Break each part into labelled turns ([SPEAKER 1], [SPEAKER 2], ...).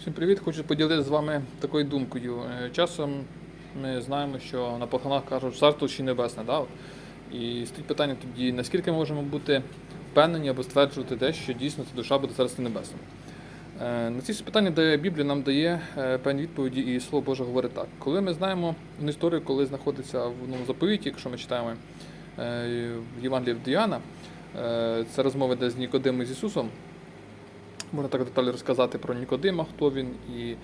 [SPEAKER 1] Всім привіт! Хочу поділитися з вами такою думкою. Е, Часом ми знаємо, що на похоронах кажуть царство чи небесне. Да? І стоїть питання тоді, наскільки ми можемо бути впевнені або стверджувати те, що дійсно ця душа буде царстві небесному. Е, На ці питання дає Біблія нам дає е, певні відповіді, і Слово Боже говорить так. Коли ми знаємо історію, коли знаходиться в новому заповіті, якщо ми читаємо е, в Євангелії Діана, це розмова йде з Нікодимом і з Ісусом. Можна так деталі розказати про Нікодима, хто він і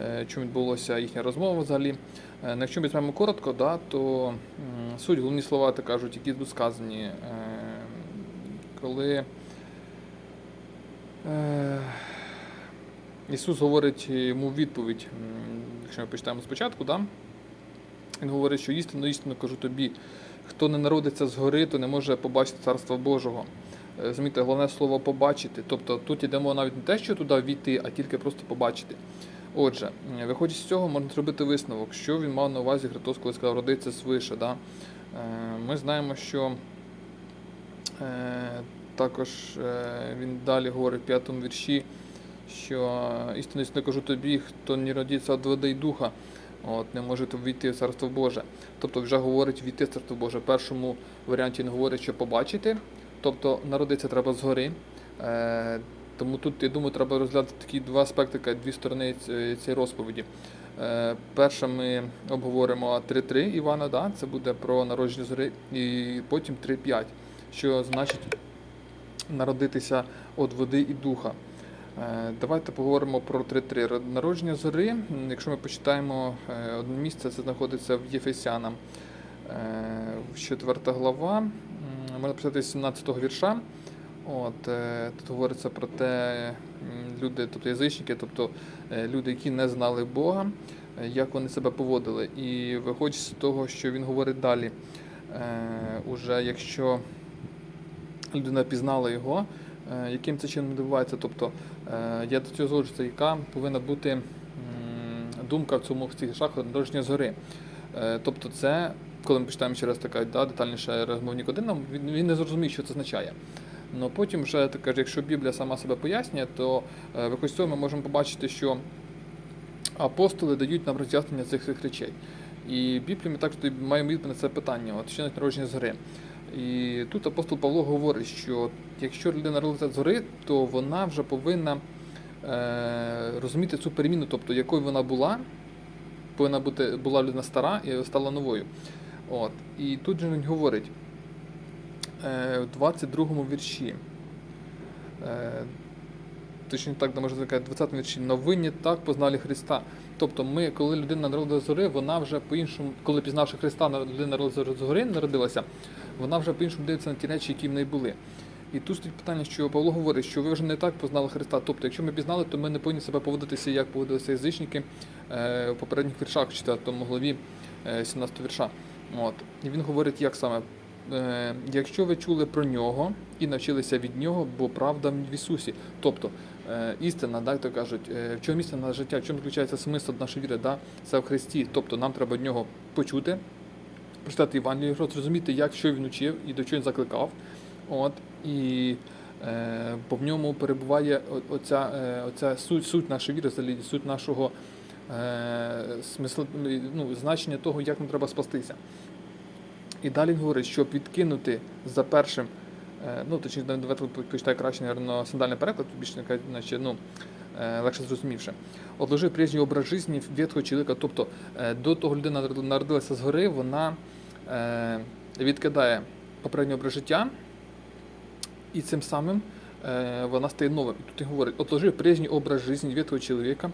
[SPEAKER 1] е, чому відбулася їхня розмова взагалі. Е, ну, якщо ми візьмемо коротко, да, то суть, головні слова, так кажуть, які тут сказані, е, коли Ісус говорить йому відповідь, якщо ми почитаємо спочатку, да, він говорить, що істинно, істинно кажу тобі, хто не народиться згори, то не може побачити Царство Божого. Е, Змійте, головне слово побачити. Тобто тут йдемо навіть не те, що туди війти, а тільки просто побачити. Отже, виходячи з цього, можна зробити висновок, що він мав на увазі Христос, коли сказав родиться свише. Да? Е, Ми знаємо, що е, також він далі говорить в п'ятому вірші, що істинно істинно кажу тобі, хто не родиться від води й духа, от, не може війти в Царство Боже. Тобто вже говорить війти в Царство Боже. В першому варіанті він говорить, що побачити, тобто народитися треба згори. Е, тому тут, я думаю, треба розглядати такі два аспекти, дві сторони цієї розповіді. Е, Перше ми обговоримо 3.3 Івана, да? це буде про народження згори, і потім 3.5, що значить народитися від води і духа. Е, Давайте поговоримо про 3.3. Народження зори, якщо ми почитаємо одне місце, це знаходиться в Єфесянам, е, 4 глава, можна почитати з 17 вірша. От, е, тут говориться про те, люди, тобто язичники, тобто е, люди, які не знали Бога, е, як вони себе поводили. І виходячи з того, що він говорить далі, уже якщо людина пізнала його, яким це чином відбувається, тобто я до цього згоджуся, яка повинна бути думка в цьому в цих шах народження згори. Тобто, це, коли ми почитаємо ще раз така да, детальніше розмов Нікодином, він, він не зрозуміє, що це означає. Ну потім вже так каже, якщо Біблія сама себе пояснює, то е, виходить цього ми можемо побачити, що апостоли дають нам роз'яснення цих всіх речей. І в Біблії ми також маємо відповідь на це питання, от що народження згори. І тут апостол Павло говорить, що якщо людина народилася згори, то вона вже повинна е, розуміти цю переміну, тобто якою вона була, повинна бути була людина стара і стала новою. От. І тут же він говорить е, в 22 вірші. Е, точніше так, можна сказати, 20 вірші, новинні так познали Христа. Тобто, ми, коли людина народилася згори, вона вже по-іншому, коли пізнавши Христа, людина народилася згори, народилася, вона вже по-іншому дивиться на ті речі, які в неї були. І тут стоїть питання, що Павло говорить, що ви вже не так познали Христа. Тобто, якщо ми пізнали, то ми не повинні себе поводитися, як поводилися язичники е, в попередніх віршах, в 4 главі е, 17 вірша. От. І він говорить, як саме. Е, Якщо ви чули про нього і навчилися від нього, бо правда в Ісусі. Тобто е, істина, так то кажуть, е, в чому істина життя, в чому заключається смисл нашої віри, да? це в Христі. Тобто нам треба від нього почути, прочитати Євангелію, зрозуміти, як що він учив і до чого він закликав. От, і е, бо в ньому перебуває оця, е, оця суть, суть нашої віри, суть нашого ну, значення того, як нам треба спастися. І далі він говорить, щоб відкинути за першим, е, ну точніше, давайте почитаю краще, наверное, сандальний переклад, більш наче, ну, е, легше зрозумівши. Отложи прежній образ життя ветхого чоловіка, тобто е, до того людина народилася згори, вона е, відкидає попередній образ життя, і цим самим е, вона стає новим. І тут він говорить, отложи прежній образ життя ветхого чоловіка,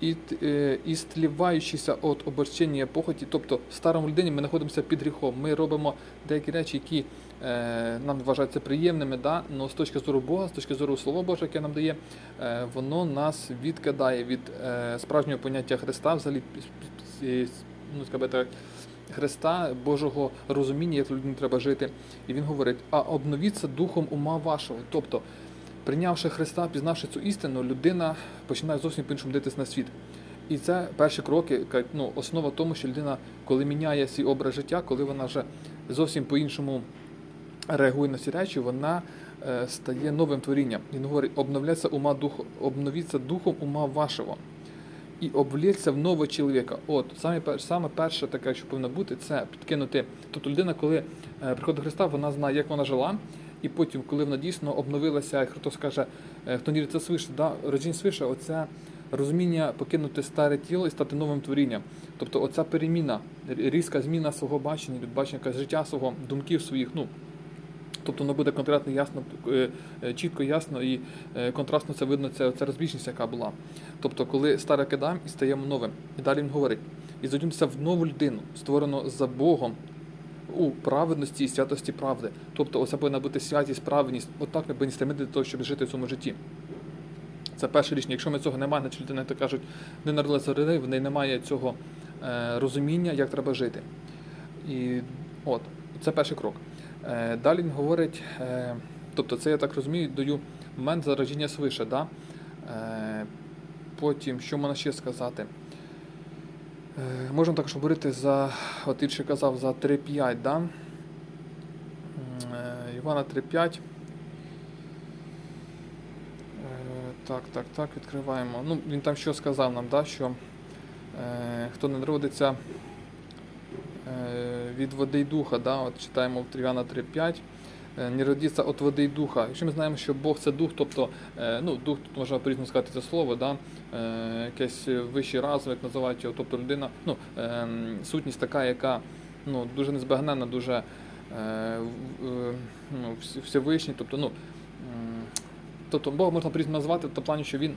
[SPEAKER 1] і, е, і стліваючися від оборчення похоті, тобто в старому людині ми знаходимося під гріхом. Ми робимо деякі речі, які е, нам вважаються приємними, да? але з точки зору Бога, з точки зору Слова Божого, яке нам дає, е, воно нас відкидає від е, справжнього поняття Христа, взагалі ну, скажімо Христа, Божого розуміння, як людині треба жити. І він говорить: а обновіться духом ума вашого. Тобто, прийнявши Христа, пізнавши цю істину, людина починає зовсім по-іншому дивитися на світ. І це перші кроки, ну, основа тому, що людина, коли міняє свій образ життя, коли вона вже зовсім по-іншому реагує на ці речі, вона е, стає новим творінням. Він говорить, обновляться ума дух, обновіться духом ума вашого. і облється в нового чоловіка. От саме саме перше таке, що повинно бути, це підкинути. Тобто людина, коли е, приходить до Христа, вона знає, як вона жила, і потім, коли вона дійсно обновилася, як хтось каже, е, хто вірить це свише, да, роджень свише, оце розуміння покинути старе тіло і стати новим творінням. Тобто, оця переміна, різка зміна свого бачення, бачення життя свого, думків своїх. ну, Тобто воно буде конкретно ясно, е, е, чітко, ясно і контрастно це видно, це, це розбіжність, яка була. Тобто, коли старе кидаємо і стаємо новим. І далі він говорить: і задумся в нову людину, створену за Богом у праведності і святості правди. Тобто, оце повинна бути святість, праведність. Отак ми повинні стремити до того, щоб жити в цьому житті. Це перше рішення. Якщо ми цього немає, значить людина, то кажуть, не народилася родини, в неї немає цього е, розуміння, як треба жити. І от, це перший крок. Е, далі він говорить, е, тобто це я так розумію, даю момент зараження свише. Да? Потім, що можна ще сказати? Е, можемо також говорити за, от ще казав, за 3.5, да? Е, Івана 3.5. Е, Так, так, так, відкриваємо. Ну, він там що сказав нам, да, що е, хто не народиться е, від води й духа, да, от читаємо в Трів'яна 3.5. е, Не родиться від води й духа. Якщо ми знаємо, що Бог це дух, тобто е, ну, дух тут можна по-різному сказати це слово, да, е, якийсь вищий разум, як називають його, тобто людина, ну, сутність така, яка ну, дуже незбагненна, дуже ну, вс- всевишній, тобто, ну, тобто Бога можна по-різному назвати в тому плані, що він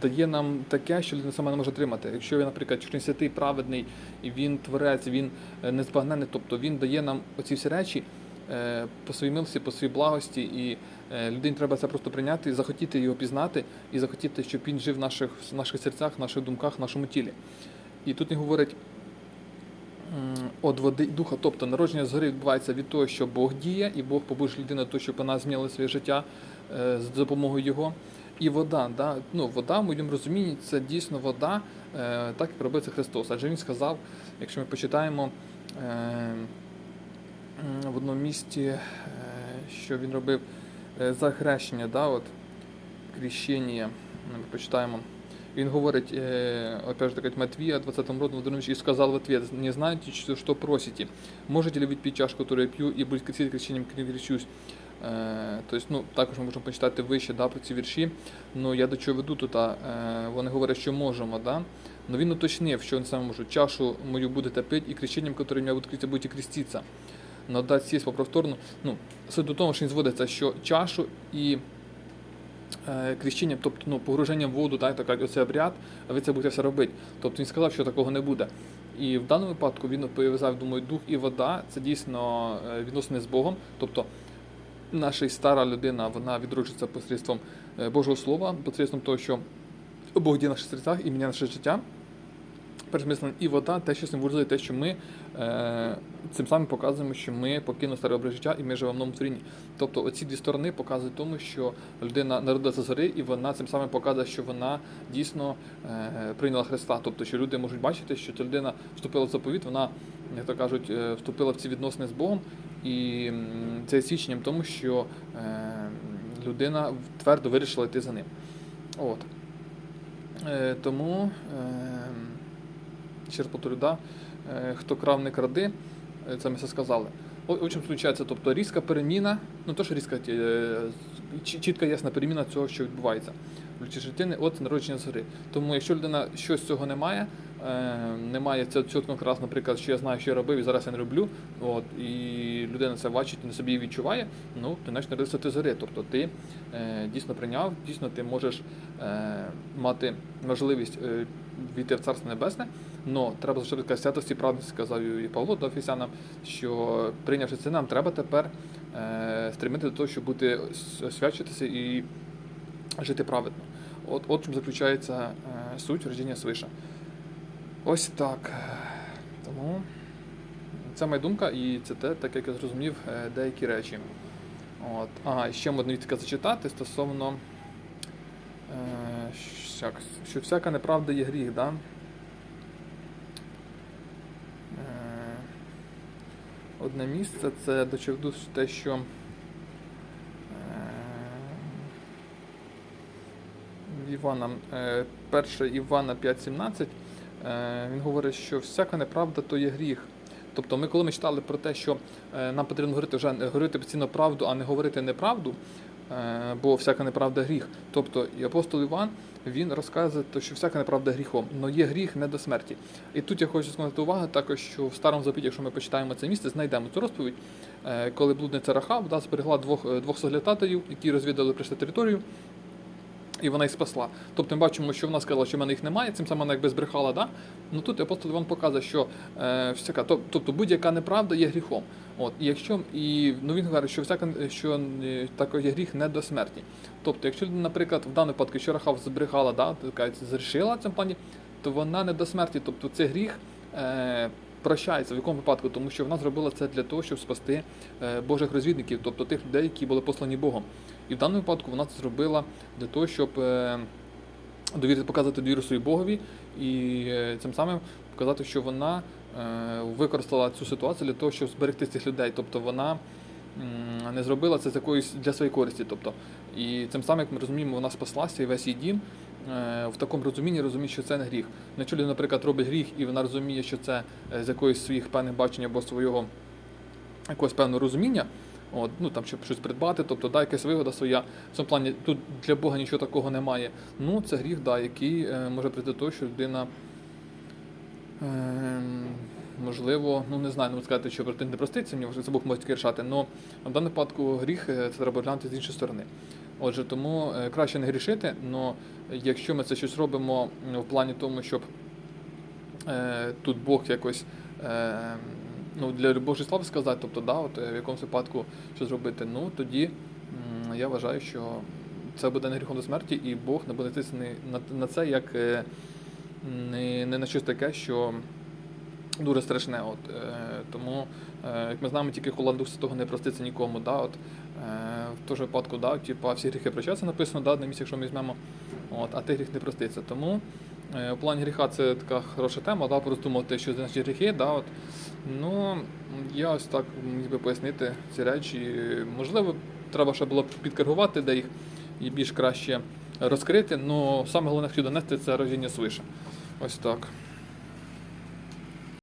[SPEAKER 1] дає нам таке, що людина сама не може отримати. Якщо він, наприклад, якщо він святий, праведний, і він творець, він е, незбагненний, тобто він дає нам оці всі речі е, по своїй милості, по своїй благості, і е, людині треба це просто прийняти, захотіти його пізнати, і захотіти, щоб він жив в наших, в наших серцях, в наших думках, в нашому тілі. І тут він говорить. От води духа, тобто народження згори відбувається від того, що Бог діє, і Бог побужує людину того, щоб вона змінила своє життя з допомогою Його. І вода, да? ну, вода в моєму розумінні це дійсно вода, е, так робив це Христос. Адже Він сказав, якщо ми почитаємо е, в одному місті, е, що він робив е, за хрещення, да, от, крещення, ми почитаємо. Він говорить, э, опять же, так, Матвія, 20 роду, Владимирович, и сказал в ответ, не знаете, что, что просите? Можете ли вы чашку, которую я пью, и будет крестить крещением крещусь? Е, тобто, ну, також ми можемо почитати вище да, про ці вірші. Ну, я до чого веду тут, е, вони говорять, що можемо, да? Но він уточнив, що він саме може, чашу мою будете пити, і крещенням, которым я буду креститься, будете креститься. Но дать сесть по. Ну, суть у тому, що він зводиться, що чашу і е, крещенням, тобто ну, погруженням в воду, так, так, оцей обряд, а ви це будете все робити. Тобто він сказав, що такого не буде. І в даному випадку він пов'язав, думаю, дух і вода це дійсно відносини з Богом. Тобто наша стара людина вона відроджується посредством е, Божого Слова, посредством того, що Бог діє в наших серцях і міняє наше життя. Пересмислено і вода, те, що символізує те, що ми е, цим самим показуємо, що ми покинули старе образ життя і ми живемо в новому творінні. Тобто оці дві сторони показують тому, що людина народилася з гори, і вона цим самим показує, що вона дійсно е, прийняла Христа. Тобто, що люди можуть бачити, що ця людина вступила в заповіт, вона, як то кажуть, е, вступила в ці відносини з Богом, і це свідченням тому, що е, людина твердо вирішила йти за ним. От. Е, тому. Е, ще раз повторю, да, хто крав, не кради, це ми все сказали. О чому случається, тобто різка переміна, ну то, що різка, чітка ясна переміна цього, що відбувається в житті життини от народження згори. Тому якщо людина щось цього не має, немає цього чіткого раз, наприклад, що я знаю, що я робив, і зараз я не роблю, от, і людина це бачить, і на собі відчуває, ну, ти почне народитися ти згори. Тобто ти е, дійсно прийняв, дійсно ти можеш е, мати можливість е, війти в Царство Небесне, але треба така святості, правдності, сказав і Павло до Офісяна, що прийнявши це нам, треба тепер е, стремити до того, щоб бути освячитися і жити праведно. От, от чому заключається е, суть родження свиша. Ось так. Тому це моя думка, і це те, так як я зрозумів, е, деякі речі. От. Ага, ще можна відтика зачитати стосовно, е, що, всяка неправда є гріх, да? Е, Одне місце це дочерду те, що. е, Івана, е, 1 Івана 5.17, е, він говорить, що всяка неправда то є гріх. Тобто ми, коли ми читали про те, що е, нам потрібно говорити вже говорити постійно правду, а не говорити неправду, е, бо всяка неправда гріх. Тобто і апостол Іван він розказує, що всяка неправда гріхом, але є гріх не до смерті. І тут я хочу звернути увагу також, що в старому запіті, якщо ми почитаємо це місце, знайдемо цю розповідь, е, коли блудниця Рахав да, зберегла двох, е, двох соглядатаїв, які розвідали прийшли територію. І вона їх спасла. Тобто ми бачимо, що вона сказала, що в мене їх немає, цим самим вона якби збрехала, да? Ну тут апостол Іван показує, що е, всяка, тобто будь-яка неправда є гріхом. От, і якщо і ну він говорить, що всяка що е, також є гріх не до смерті. Тобто, якщо, наприклад, в даному випадку, що Рахав збрехала, да, така зрішила в цьому то вона не до смерті. Тобто це гріх е, прощається в якому випадку, тому що вона зробила це для того, щоб спасти е, Божих розвідників, тобто тих людей, які були послані Богом. І в даному випадку вона це зробила для того, щоб е, довірити, показати довіру своїй Богові і е, цим самим показати, що вона е, використала цю ситуацію для того, щоб зберегти цих людей. Тобто вона не зробила це з якоїсь для своєї користі. Тобто, і цим самим, як ми розуміємо, вона спаслася і весь її дім в такому розумінні розуміє, що це не гріх. Якщо людина, наприклад, робить гріх, і вона розуміє, що це з якоїсь своїх певних бачень або свого якогось певного розуміння. От, ну там щоб щось придбати, тобто да, якась вигода своя. В цьому плані тут для Бога нічого такого немає. Ну, це гріх, да, який е, може прийти до того, що людина. Е, можливо, ну не знаю, ну сказати, що проти не проститься, мені це Бог може тільки рішати. але в даному випадку гріх е, це треба глянути з іншої сторони. Отже, тому е, краще не грішити, але якщо ми це щось робимо в плані тому, щоб е, тут Бог якось е, ну, для Божої слави сказати, тобто, да, от, е, в якомусь випадку що зробити, ну тоді я вважаю, що це буде не гріхом до смерті, і Бог не буде тиснути на, це як е, не, не на щось таке, що дуже страшне. От, е, тому, як ми знаємо, тільки Холланд Дух Святого не проститься нікому. Да, от, в же випадку, да, типу, всі гріхи прощаються, написано, да, на місці, якщо ми візьмемо, от, а ти гріх не проститься. Тому е, плані гріха це така хороша тема, да, роздумувати, що значить гріхи. Да, от. Ну, я ось так міг би пояснити ці речі. Можливо, треба ще було б підкоригувати, де їх і більш краще розкрити, але саме головне, що донести, це рожіння свише. Ось так.